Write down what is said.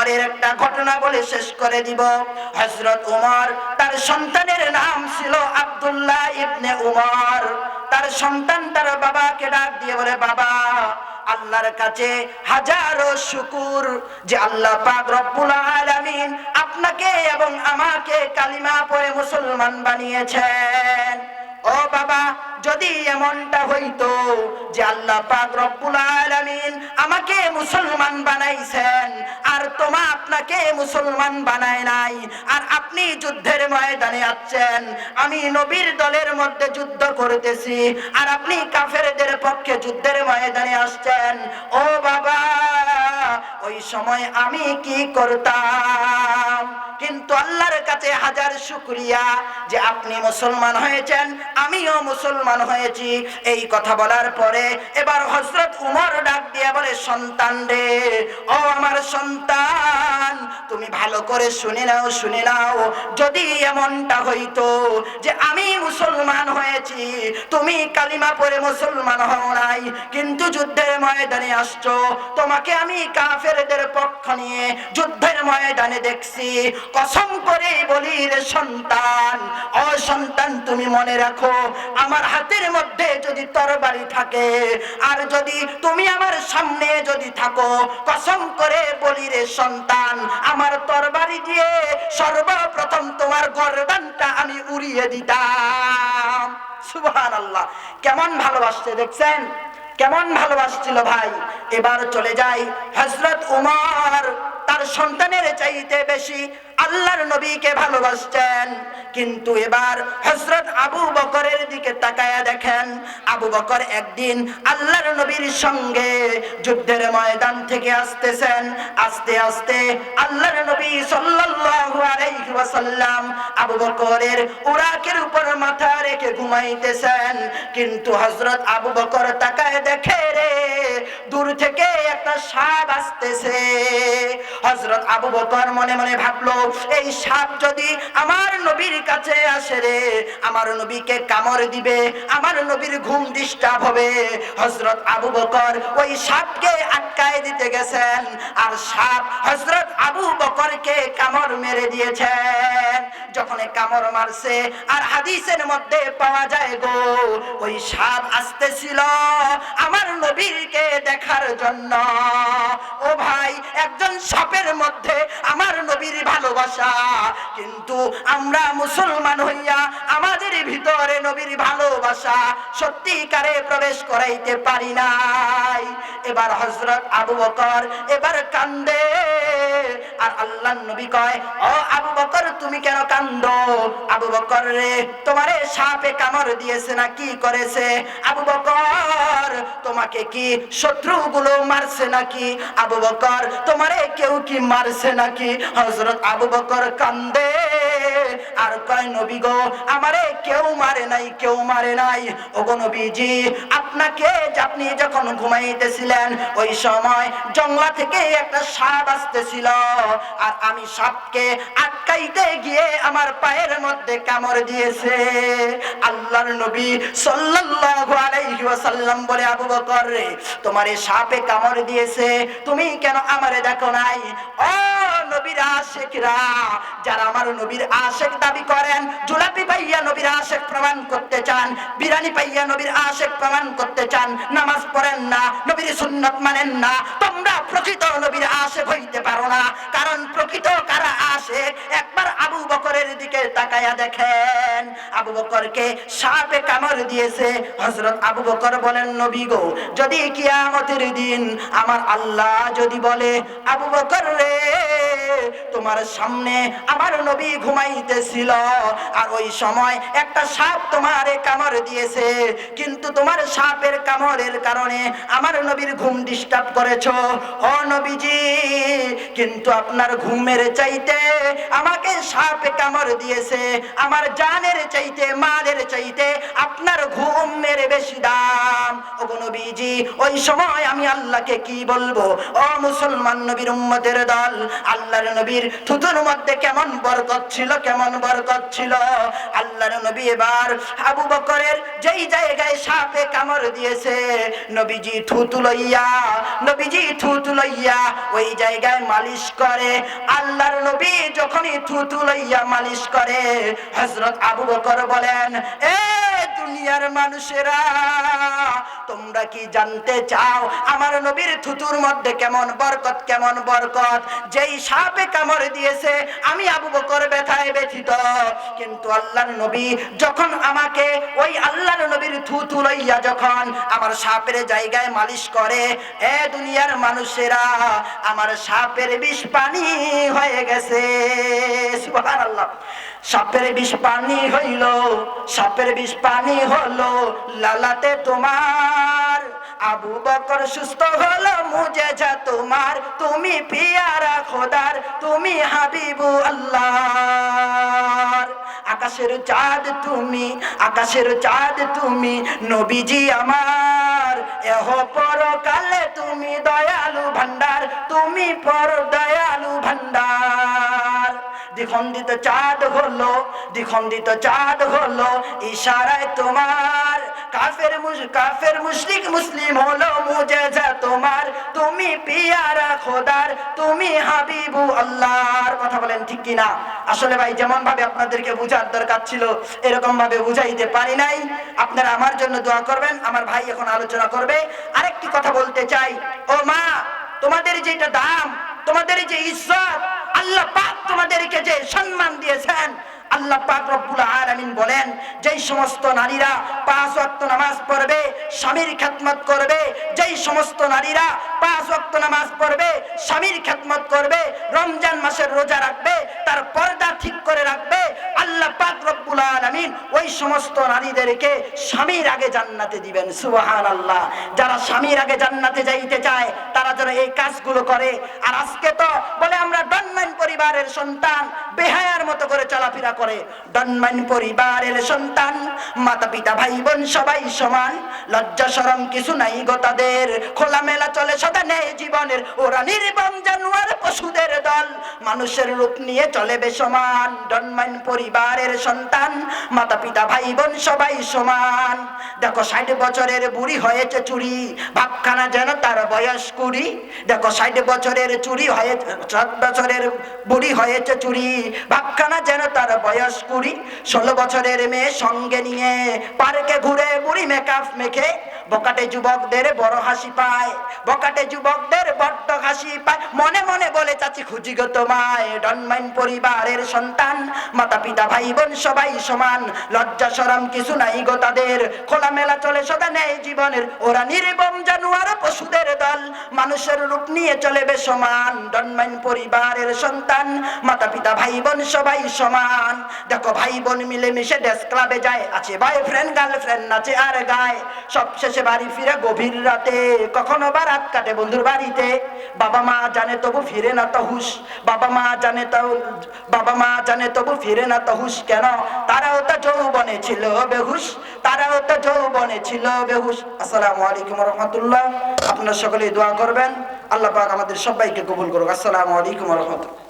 উমরের একটা ঘটনা বলে শেষ করে দিব। হজরত উমর, তার সন্তানের নাম ছিল আব্দুল্লাহ ইবনে উমর। তার সন্তান তার বাবাকে ডাক দিয়ে বলে, বাবা, আল্লাহর কাছে হাজারো শুকুর যে আল্লাহ পাক রব্বুল আলামিন আপনাকে এবং আমাকে কালিমা পড়ে মুসলমান বানিয়েছেন। ও বাবা যদি এমনটা হইতো যে আল্লাহ পাক রব্বুল আলামিন আমাকে মুসলমান বানাইছেন, আর তোমা আপনাকে মুসলমান বানায় নাই, আর আপনি যুদ্ধের ময়দানে আছেন, আমি নবীর দলের মধ্যে যুদ্ধ করতেছি, আর আপনি কাফেরদের পক্ষে যুদ্ধের ময়দানে আসছেন, ও বাবা, ওই সময় আমি কি করতাম? কিন্তু আল্লাহর কাছে হাজার শুক্রিয়া যে আপনি মুসলমান হয়েছেন, আমিও মুসলমান হয়েছি। এই কথা বলার পরে এবার হজরত উমর ডাক দিয়ে বলে, সন্তান রে, ও আমার সন্তান, তুমি ভালো করে শুনে নাও শুনে নাও। যদি এমনটা হইতো যে আমি মুসলমান হয়েছি, তুমি কালিমা পরে মুসলমান হও নাই, কিন্তু যুদ্ধের ময়দানে আসছো, তোমাকে আমি কাফেরদের পক্ষ নিয়ে যুদ্ধের ময়দানে দেখছি। কসম করে বলি রে সন্তান, ও সন্তান তুমি মনে রাখো, আমার হাতের মধ্যে যদি তরবারি থাকে, আর যদি তুমি আমার সামনে যদি থাকো, কসম করে বলি রে সন্তান, আমার তরবারি দিয়ে সর্বপ্রথম তোমার গর্দানটা আমি উড়িয়ে দিতাম। সুবহান আল্লাহ কেমন ভালোবাসছে দেখছেন? কেমন ভালোবাসছিল ভাই? এবার চলে যাই হজরত উমর। তার সন্তানের চাইতে বেশি আল্লাহর নবীকে ভালোবাসতেন। কিন্তু এবার হজরত আবু বকরের দিকে তাকায়া দেখেন, আবু বকর একদিন আল্লাহর নবীর সঙ্গে যুদ্ধের ময়দান থেকে আসতেছেন। আস্তে আস্তে আল্লাহর নবী সাল্লাল্লাহু আলাইহি ওয়াসাল্লাম আবু বকরের উরাকের উপর মাথা রেখে ঘুমাইতেছেন। কিন্তু হজরত আবু বকর তাকায় দেখে রে, দূর থেকে একটা সাপ আসতেছে। হযরত আবু বকর মনে মনে ভাবলো, এই সাপ যদি আমার নবীর কাছে আসে রে, আমার নবীকে কামড় দিবে, আমার নবীর ঘুম ডিস্টার্ব হবে। হজরত আবু বকর ওই সাপকে আটকায় দিতে গেছেন, আর সাপ হজরত আবু বকরকে কামড় মেরে দিয়েছেন। যখন কামড় মারছে, আর হাদিসের মধ্যে পাওয়া যায় গো, ওই সাপ আসতেছিল আমার নবীকে দেখার জন্য। ভাই একজন সাপের মধ্যে আমার নবীর ভালোবাসা। কিন্তু আমরা মুসলমান হইয়া আমাদের ভিতরে নবীর ভালোবাসা সত্যিকারে প্রবেশ করাইতে পারি নাই। এবার হজরত আবু বকর এবার কান্দে। আর আল্লাহ নবী কয়, ও আবু বকর, তুমি কেন কান্দ আবু বকর রে, তোমারে সাপে কামড় দিয়েছে না কি করেছে? আবু বকর, তোমাকে কি শত্রুগুলো মারছে নাকি? আবু বকর, তোমারে কেউ কি মারছে নাকি? হজরত আবু বকর কান্দে। আর কয় নবী গো? আমারে কেউ মারে নাই, কেউ মারে নাই। ওগো নবীজি, আপনাকে আপনি যখন ঘুমাইতেছিলেন, ওই সময় জঙ্গলা থেকে একটা সাপ আসতেছিল। আর আমি সাপকে আটকাইতে গিয়ে আমার পায়ের মধ্যে কামড় দিয়েছে। আল্লাহর নবী সাল্লাল্লাহু আলাইহি ওয়াসাল্লাম বলে, আবু বকর তোমার সাপে কামড় দিয়েছে। তুমি কেন আমারে দেখো নাই? ও আশেকরা, যারা আমার নবীর আশেক দাবি করেন, জুলাপি পাইয়া নবীর আশেক প্রমাণ করতে চান, বিরানি পাইয়া নবীর আশেক প্রমাণ করতে চান, নামাজ পড়েন না, নবীর সুন্নত মানেন না, তোমরা প্রকৃত নবীর আশেক হইতে পারো না, কারণ প্রকৃত কারা আশেক? একবার আবু বকরের দিকে তাকায়া দেখেন, আবু বকরকে সাপে কামড় দিয়েছে। হযরত আবু বকর বলেন, নবী গো, যদি কিয়ামতের দিন আমার আল্লাহ যদি বলে, আবু বকর রে তোমার সামনে আমার নবী ঘুমাইতেছিল। আর ওই সময় একটা সাপ তোমারে কামড় দিয়েছে। কিন্তু তোমার সাপের কামড়ের কারণে আমার নবীর ঘুম ডিস্টার্ব করেছ। ও নবীজি, কিন্তু আপনার ঘুমের চাইতে আমাকে সাপে কামড় দিয়েছে। আমার জানের চাইতে, মালের চাইতে আপনার ঘুম মেরে বেশি দাম। ও নবীজি, ওই সময় আমি আল্লাহকে কি বলব? ও মুসলমান নবীর উম্মতের দল, আল্লাহর নবীর থুতুর মধ্যে কেমন বরকত ছিল, কেমন বরকত ছিল? আল্লাহর নবী এবার আবু বকরের যেই জায়গায় সাপে কামড় দিয়েছে, নবীজি থুতু লইয়া, নবীজি থুতু লইয়া ওই জায়গায় মালিশ করে। আল্লাহর নবী যখনই থুতু লইয়া মালিশ করে হজরত আবু বকর বলেন, এ দুনিয়ার মানুষেরা, তোমরা কি জানতে চাও আমার নবীর থুতুর মধ্যে কেমন বরকত কেমন বরকত? যেই সাপে কামড় দিয়েছে, আমি আবু বকর ব্যথায় ব্যথিত। কিন্তু আল্লাহর নবী যখন আমাকে ওই আল্লাহর নবীর থুতু লইয়া যখন আমার সাপের জায়গায় মালিশ করে, এ দুনিয়ার মানুষেরা, আমার সাপের বিষ পানি হয়ে গেছে। সাপের বিষ পানি হইল, সাপের বিষ পানি হলো লালাতে তোমার, আবু বকর সুস্থ হলো মুজে যা তোমার। তুমি পিয়ারা খোদার, তুমি হাবিবু আল্লাহ আকাশের চাঁদ তুমি, আকাশের চাঁদ তুমি, নবীজি আমার। এহ পরকালে তুমি দয়ালু ভান্ডার তুমি পর দয়ালু ভান্ডার দ্বিখণ্ডিত চাঁদ হলো, দ্বিখণ্ডিত চাঁদ হলো, ইশারায় তোমার। কাফের কাফের মুশরিক মুসলিম হলো মুজেজা তোমার। তুমি পিয়ারা খোদার, তুমি হাবিবু আল্লাহর। কথা বলেন ঠিক কিনা? আসলে ভাই যেমন ভাবে আপনাদেরকে বুঝার দরকার ছিল এরকম ভাবে বুঝাইতে পারি নাই। আপনারা আমার জন্য দোয়া করবেন, আমার ভাই এখন আলোচনা করবে। আরেকটি কথা বলতে চাই। ও মা, তোমাদের যেটা দাম, তোমাদের যে ইজ্জত, আল্লাহ পাক তোমাদেরকে যে সম্মান দিয়েছেন, আল্লাহ পাক রব্বুল আলামিন বলেন, যেই সমস্ত নারীরা পাঁচ ওয়াক্ত নামাজ পড়বে, স্বামীর খেদমত করবে, যেই সমস্ত নারীরা পাঁচ ওয়াক্ত নামাজ পড়বে, স্বামীর খেদমত করবে, রমজান মাসের রোজা রাখবে, তার পর্দা ঠিক করে রাখবে, আল্লাহ পাক রব্বুল ওই সমস্ত নারীদেরকে স্বামীর আগে জান্নাতে দিবেন, সুবহানাল্লাহ। যারা স্বামীর আগে জান্নাতে যাইতে চায়, তারা যেন এই কাজগুলো করে। আর আজকে তো বলে আমরা ডনম্যান পরিবারের সন্তান, বেহায়ার মতো করে চলাফেরা করে। ডনম্যান পরিবারের সন্তান মাতা পিতা ভাই বোন সবাই সমান লজ্জা শরম কিছু নাই গো তাদের। খোলামেলা চলে সদা নেই জীবনের। ওরা নির্বম জানোয়ার, পশুদের দল। মানুষের রূপ নিয়ে চলে বেসমান। ডনম্যান পরিবারের সন্তান। মাতা পিতা ভাই বোন সবাই সমান। দেখো, ষাট বছরের বুড়ি হয়েছে চুরি। ভাবখানা যেন তার বয়স কুড়ি। দেখো, ষাট বছরের চুরি হয়েছে সাত বছরের বুড়ি হয়েছে চুরি। ভাবখানা যেন তার বয়স কুড়ি। ষোলো বছরের মেয়ে সঙ্গে নিয়ে পার্কে ঘুরে বুড়ি মেকআপ মেখে বকাটে যুবকদের বড় হাসি পায়। বকাটে যুবকদের বড্ড হাসি পায়। মনে মনে চাচি খুঁজি গো তোমায় ডনমাইন পরিবারের সন্তান। মাতা পিতা ভাই বোন সবাই সমান। লজ্জা, সরম কিছু নাই গো তাদের। খোলামেলা চলে সদা নেই জীবনের ওরা নির্বম জানুয়ার পশুদের দল। মানুষের রূপ নিয়ে চলে বে সমান ডনমাইন পরিবারের সন্তান। মাতা পিতা ভাই বোন সবাই সমান। দেখো ভাই বোন মিলে মিশে ডেস্ক ক্লাবে যায়। আছে বয়ফ্রেন্ড, গার্লফ্রেন্ড, নাচে আর গায়। সব শেষে বাড়ি ফিরে গভীর রাতে। কখনো বা রাত কাটে বন্ধুর বাড়িতে। বাবা মা জানে তবু ফিরে না তো হুশ। বাবা মা জানে তো বাবা মা জানে তবু ফিরে না তো কেন? তারাও তো যৌবনে ছিল তারাও তো যৌবনে ছিল আসসালামু আলাইকুম রহমতুল্লাহ। আপনারা সকলে দোয়া করবেন। আল্লাহ পাক আমাদের সবাইকে কবুল করুক। আসসালামু আলাইকুম রহমতুল্লাহ।